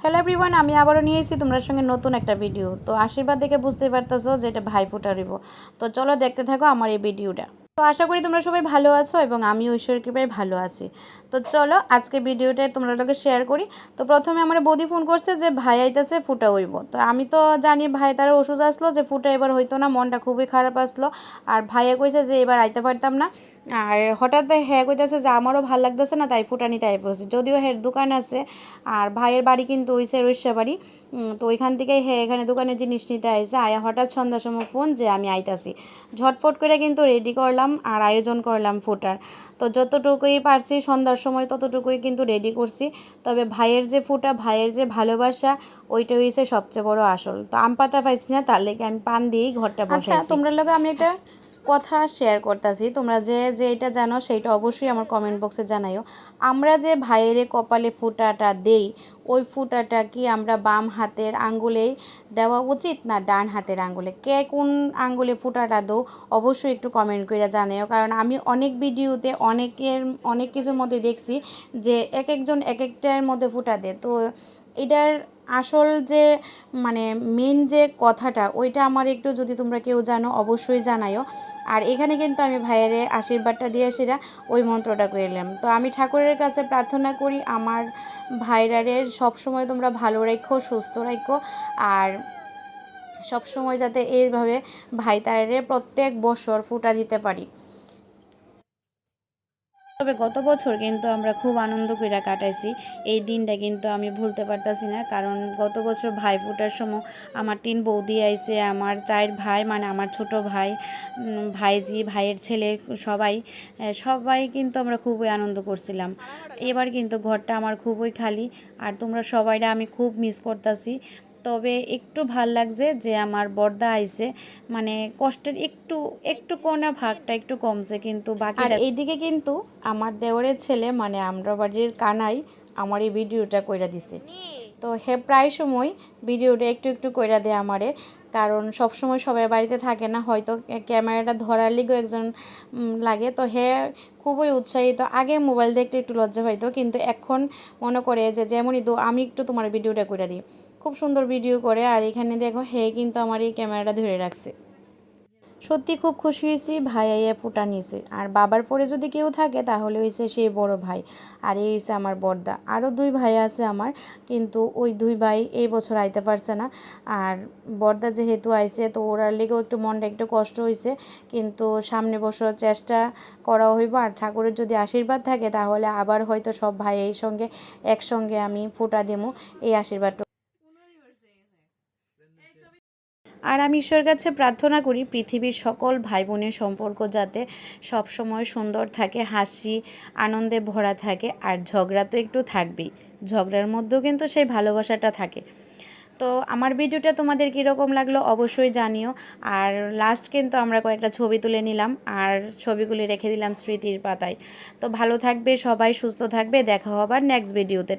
Hello everyone আমি আবারও নিয়ে এসেছি তোমার সঙ্গে নতুন একটা ভিডিও তো আশীর্বাদ দেখে বুঝতে পারতেছো যে এটা ভাই রিব। তো চলো দেখতে থাকো আমার এই ভিডিওটা তো আশা করি তোমরা সবাই ভালো আছো এবং আমি ঐশ্বর কৃপায় ভালো আছি। তো চলো আজকে ভিডিওটা তোমরা লোকে শেয়ার করি। তো প্রথমে আমার বৌদি ফোন করছে যে, ভাই আইতেছে, ফুটা হইব তো আমি তো জানি ভাই তার ওষুধ আসলো যে, ফুটা এবার হইতো না, মনটা খুবই খারাপ আসলো। আর ভাইয়া কইছে যে, এবার আইতে পারতাম না। আর হঠাৎ হ্যাঁ কইতেছে যে, আমারও ভালো লাগতেছে না, তাই ফুটা নিতে আই পড়ছে যদিও হ্যাঁ দোকান আছে, আর ভাইয়ের বাড়ি কিন্তু ওই রইসা বাড়ি। তো ওইখান থেকেই হ্যাঁ এখানে দোকানে জিনিস নিতে আইসে আয়া হঠাৎ সন্ধ্যার সময় ফোন যে, আমি আইতাছি। ঝটফট করে কিন্তু রেডি করলাম। আর আয়োজন করলাম ফুটার। তো যতটুকুই পারছি সন্ধ্যার সময় ততটুকুই কিন্তু রেডি করছি। তবে ভাইয়ের যে ফুটা ভাইয়ের যে ভালোবাসা ওইটা হয়েছে সবচেয়ে বড় আসল। তো আম পাতা পাইছি না তার লেগে আমি পান দিয়েই ঘরটা বসাইছি। আচ্ছা, তোমরা লোক আমি একটা কথা শেয়ার করতেছি। তোমরা যে যে এটা জানো, সেইটা অবশ্যই আমার কমেন্ট বক্সে জানাইও। আমরা যে ভাইয়ের কপালে ফুটাটা দেই, ওই ফুটাটা কি আমরা বাম হাতের আঙ্গুলেই দেওয়া উচিত না ডান হাতের আঙ্গুলে? কে কোন আঙ্গুলে ফুটাটা দো, অবশ্যই একটু কমেন্ট করে জানাইও। কারণ আমি অনেক ভিডিওতে অনেকের, অনেক কিছুর মধ্যে দেখছি যে এক একজন এক একটার মধ্যে ফুটা দেয়। তো এটার আসল যে মানে মেন যে কথাটা, ওইটা আমার একটু যদি তোমরা কেউ জানো অবশ্যই জানাইও আর এখানে কিন্তু আমি ভাইয়ের আশীর্বাদটা দিয়ে সেটা ওই মন্ত্রটা করলাম তো আমি ঠাকুরের কাছে প্রার্থনা করি, আমার ভাইরারে সবসময় তোমরা ভালো রেখো, সুস্থ রাখো, আর সবসময় যাতে এইভাবে ভাই তারে প্রত্যেক বছর ফুটা দিতে পারি। তবে গত বছর কিন্তু আমরা খুব আনন্দ করে কাটাইছি। এই দিনটা কিন্তু আমি ভুলতে পারতাছি না, কারণ গত বছর ভাই ফোটার সময় আমার তিন বৌদি আইছে, আমার চার ভাই মানে আমার ছোট ভাই ভাইজি, ভাইয়ের ছেলে, সবাই সবাই কিন্তু আমরা খুবই আনন্দ করছিলাম। এবার কিন্তু ঘরটা আমার খুবই খালি, আর তোমরা সবাইরা আমি খুব মিস করতেছি। তবে একটু ভালো লাগছে যে আমার বর্দা আইছে। মানে কষ্টের একটু একটু কোনা ভাগটা একটু কমছে, কিন্তু বাকি আর এইদিকে কিন্তু আমার দেওরের ছেলে মানে আমরা বাড়ির কানাই, আমার এই ভিডিওটা কইরা দিছে। তো হে প্রায় সময় ভিডিওটা একটু একটু কইরা দেয় আমারে, কারণ সব সময় সবাই বাড়িতে থাকে না, হয়তো ক্যামেরাটা ধরার লিগেও একজন লাগে। তো হে খুবই উৎসাহিত। আগে মোবাইল দেখতে একটু লজ্জা পাইতো, কিন্তু এখন মনে করে যে যেমনই তো আমি একটু তোমার ভিডিওটা করে দিই। খুব সুন্দর ভিডিও করে, আর এখানে দেখো হে কিন্তু আমার এই ক্যামেরাটা ধরে রাখছে। সত্যি খুব খুশি হয়েছি, ভাই আইয়া ফুটা নিয়েছে আর বাবার পরে যদি কেউ থাকে, তাহলে হয়েছে সেই বড় ভাই। আর এই হয়েছে আমার বর্দা। আরও দুই ভাই আছে আমার, কিন্তু ওই দুই ভাই এই বছর আইতে পারছে না। আর বর্দা যেহেতু আইছে, তো ওরার লেগেও একটু মনটা একটু কষ্ট হয়েছে কিন্তু সামনে বছর চেষ্টা করা হইব, আর ঠাকুরের যদি আশীর্বাদ থাকে, তাহলে আবার হয়তো সব ভাই এই সঙ্গে, একসঙ্গে আমি ফুটা দেবো। এই আশীর্বাদটা আর আমি ঈশ্বরের কাছে প্রার্থনা করি পৃথিবীর সকল ভাই বোনের সম্পর্ক যাতে সব সময় সুন্দর থাকে, হাসি, আনন্দে ভরা থাকে, আর ঝগড়া তো একটু থাকবেই। ঝগড়ার মধ্যেও কিন্তু সেই ভালোবাসাটা থাকে। তো আমার ভিডিওটা তোমাদের কীরকম লাগল অবশ্যই জানিও। আর লাস্ট কিন্তু আমরা কয়েকটা ছবি তুলে নিলাম, আর ছবিগুলি রেখে দিলাম স্মৃতির পাতায়। তো ভালো থাকবে সবাই, সুস্থ থাকবে। দেখা হবার নেক্সট ভিডিওতে